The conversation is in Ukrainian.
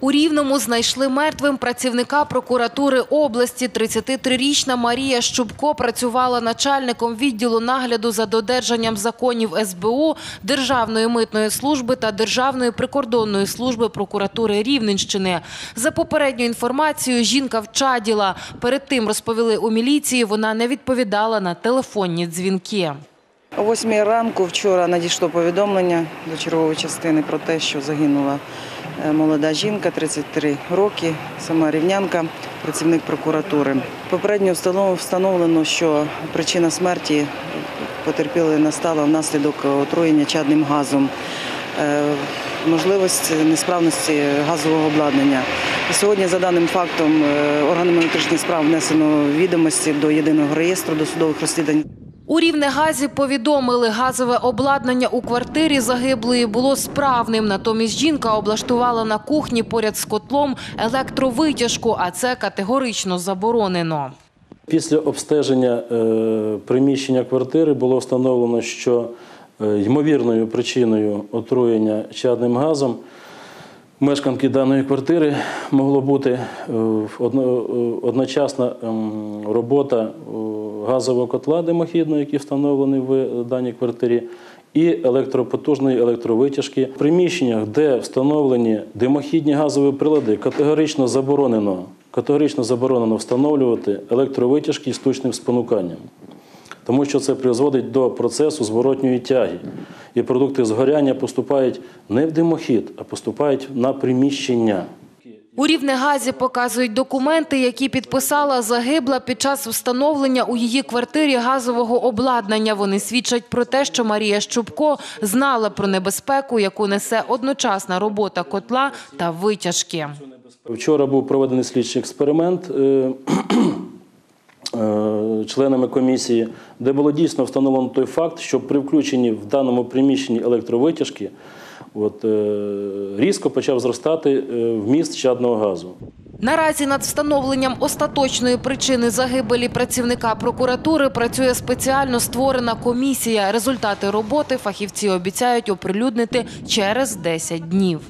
У Рівному знайшли мертвим працівника прокуратури області. 33-річна Марія Щубко працювала начальником відділу нагляду за додержанням законів СБУ, Державної митної служби та Державної прикордонної служби прокуратури Рівненщини. За попередньою інформацією, жінка вчаділа. Перед тим розповіли у міліції, вона не відповідала на телефонні дзвінки. О 8 ранку вчора надійшло повідомлення до чергової частини про те, що загинула молода жінка, 33 роки, сама рівнянка, працівник прокуратури. Попередньо встанов- встановлено, що причина смерті потерпілої настала внаслідок отруєння чадним газом. Е, Можливість несправності газового обладнання. Сьогодні, за даним фактом, е, органами внутрішніх справ внесено відомості до єдиного реєстру досудових розслідувань. У Рівнегазі повідомили, газове обладнання у квартирі загиблої було справним. Натомість жінка облаштувала на кухні поряд з котлом електровитяжку, а це категорично заборонено. Після обстеження е, приміщення квартири було встановлено, що е, ймовірною причиною отруєння чадним газом мешканки даної квартири могло бути е, одно- одночасна ем, робота газового котла димохідного, який встановлений в даній квартирі, і електропотужної електровитяжки. В приміщеннях, де встановлені димохідні газові прилади, категорично заборонено, категорично заборонено встановлювати електровитяжки штучним спонуканням тому що це призводить до процесу зворотньої тяги. І продукти згоряння поступають не в димохід, а поступають на приміщення. У Рівнегазі показують документи, які підписала загибла під час встановлення у її квартирі газового обладнання. Вони свідчать про те, що Марія Щубко знала про небезпеку, яку несе одночасна робота котла та витяжки. Вчора був проведений слідчий експеримент е, членами комісії, де було дійсно встановлено той факт, що при включенні в даному приміщенні електровитяжки от, е, різко почав зростати е, вміст чадного газу. Наразі над встановленням остаточної причини загибелі працівника прокуратури працює спеціально створена комісія. Результати роботи фахівці обіцяють оприлюднити через 10 днів.